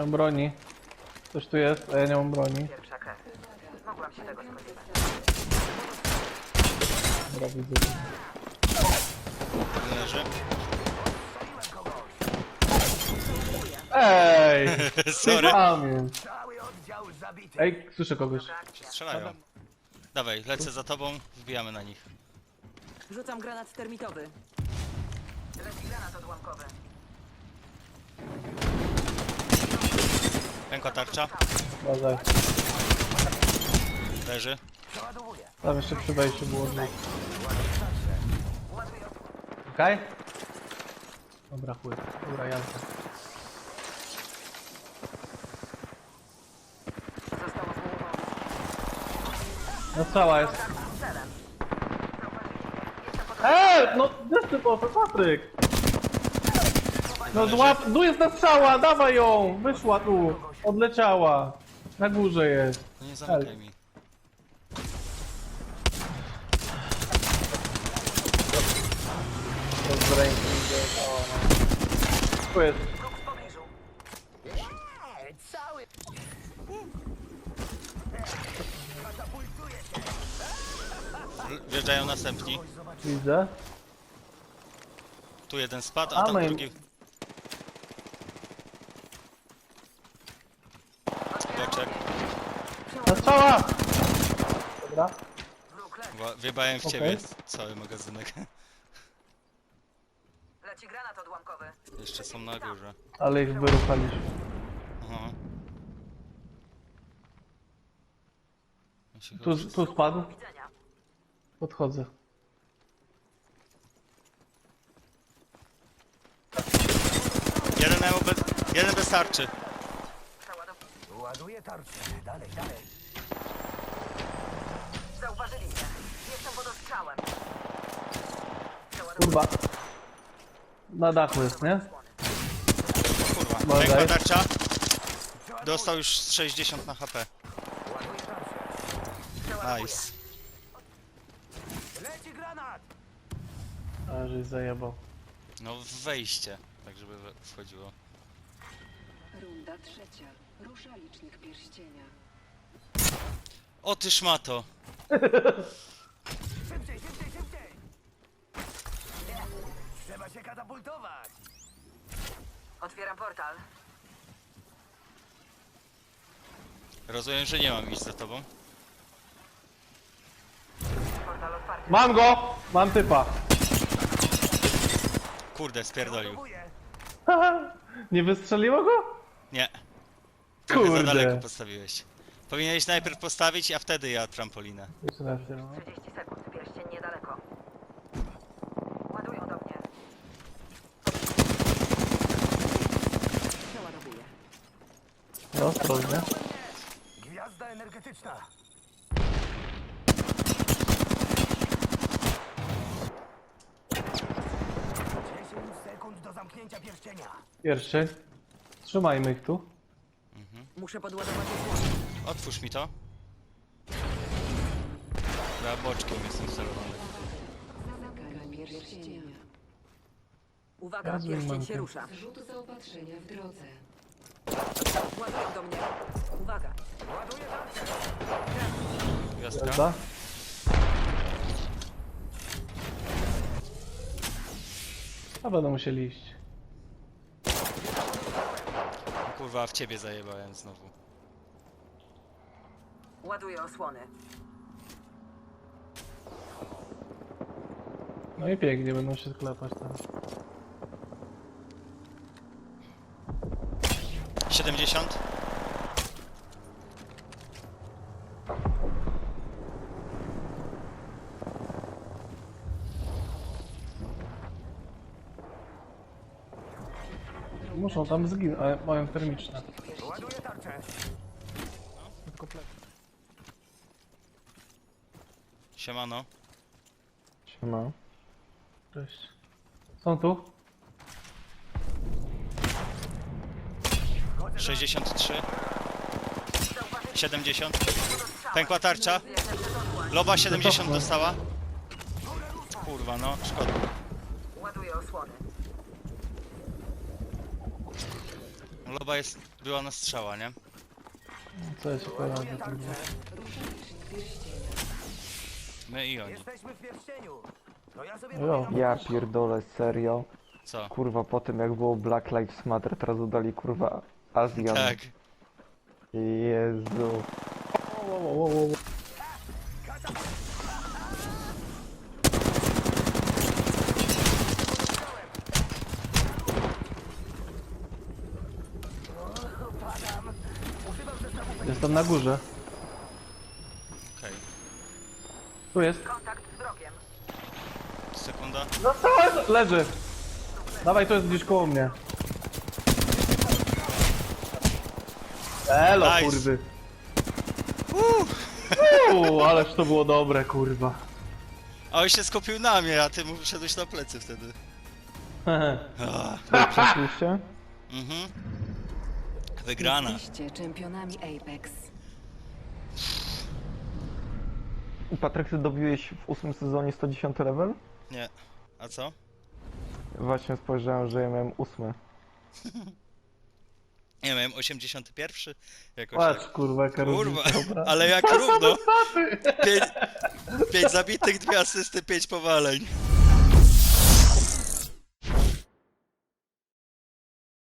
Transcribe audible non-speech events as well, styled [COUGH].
Nie mam broni. Coś tu jest, a ja nie mam broni. Pierwsza krew. Mogłam się tego spodziewać. Dobra, widzę. Leży. Ej! [LAUGHS] Sorry. Ej, słyszę kogoś. Się strzelają. Dawaj, lecę za tobą, wbijamy na nich. Rzucam granat termitowy. Leci granat odłamkowy. Pękła tarcza. Uważaj. Leży. Tam jeszcze przy wejściu było dwóch. Okej? Dobra, chuj. Dobra, jazda. No cała jest. Eee, no gdzieś ty poszedł, Patryk? No złap, tu jest ta strzała, dawaj ją! Wyszła tu, odleciała. Na górze jest. No nie zamykaj mi. Z ręki idzie. O, no. Tu jest. Wjeżdżają następni. Widzę. Tu jeden spadł, A, tam no drugi. Ta strzała! Dobra. Ła- Wjebałem w Okej. ciebie cały magazynek. [LAUGHS] Leci granat odłamkowy. Jeszcze są na górze. Ale ich wyruchaliśmy. Aha. Ja się Tu, chyba- tu spadł. Widzenia. Podchodzę. Jeden, mają bez, jeden wystarczy. Ładuję tarczę. Dalej, dalej. Zauważyli mnie. Jestem wodostrzałem. Przeładow... Kurwa. Na dachu jest, nie? Kurwa. Uważaj. Pękła tarcza. Dostał już 60 na HP. Nice. Leci granat! A, żeś zajebał. No w wejście. Tak żeby we- wchodziło. Runda trzecia. Rusza licznik pierścienia. O ty szmato. Szybciej, szybciej, szybciej! Trzeba się katapultować! Otwieram portal. Rozumiem, że nie mam iść za tobą. Portal otwarty. Mam go! Mam typa. Kurde, spierdolił. [LAUGHS] Nie wystrzeliło go? Nie. Trochę za Kurde. daleko postawiłeś. Powinieneś najpierw postawić, a wtedy ja trampolinę. Jeszcze raz, no. 30 sekund. Pierścień niedaleko. Ładują do mnie. Przeładowuję. No, ostrożnie. Gwiazda energetyczna. Dziesięć sekund do zamknięcia pierścienia. Pierwszy. Trzymajmy ich tu. Muszę podładować osłonę. Otwórz mi to. Ja boczkiem jestem celowany. Pierścienia. Uwaga, Rozumiem, pierścień Mankę. się rusza. Rzut zaopatrzenia w drodze. Ładują do mnie. Uwaga. Ładuję tarczę. Gwiazdka. Prawda? A będą musieli iść. Kurwa, w ciebie zajebałem znowu. Ładuję osłony. No i pięknie, będą się sklepać tam. 70. Muszą tam zginąć, ale mają termiczne. Ładuję tarczę. Tylko plec. Siemano. Siema. Cześć. Są tu? 63. 70. Pękła tarcza. Loba 70 dostała. Kurwa, no, szkoda. Ładuję osłony. Loba jest była na strzała, nie? Co ja się pojawię, pierścienia. My i oni. Jesteśmy w pierścieniu. To ja sobie powinnam Ja pierdolę, serio. Co? Kurwa, po tym jak było Black Lives Matter, teraz dodali kurwa Azjan. Tak. Jezu. Jestem na górze. Okej. Tu jest. Kontakt z wrogiem. Sekunda. No co? Leży. Dawaj, to jest gdzieś koło mnie. Elo, Nice. kurwy. Uuu, ależ to było dobre, kurwa. A on się skupił na mnie, a ty mu wszedłeś na plecy wtedy. [LAUGHS] Ah, Przeszliście? Mhm. Wygrana. Jesteście czempionami Apex. Patryk, ty dobiłeś w ósmym sezonie 110 level? Nie. A co? Właśnie spojrzałem, że ja miałem ósmy. Nie wiem, 81? Jakoś Patrz, tak. kurwa, jaka Kurwa, ale jak [LAUGHS] równo. Pięć, pięć zabitych, dwie asysty, pięć powaleń.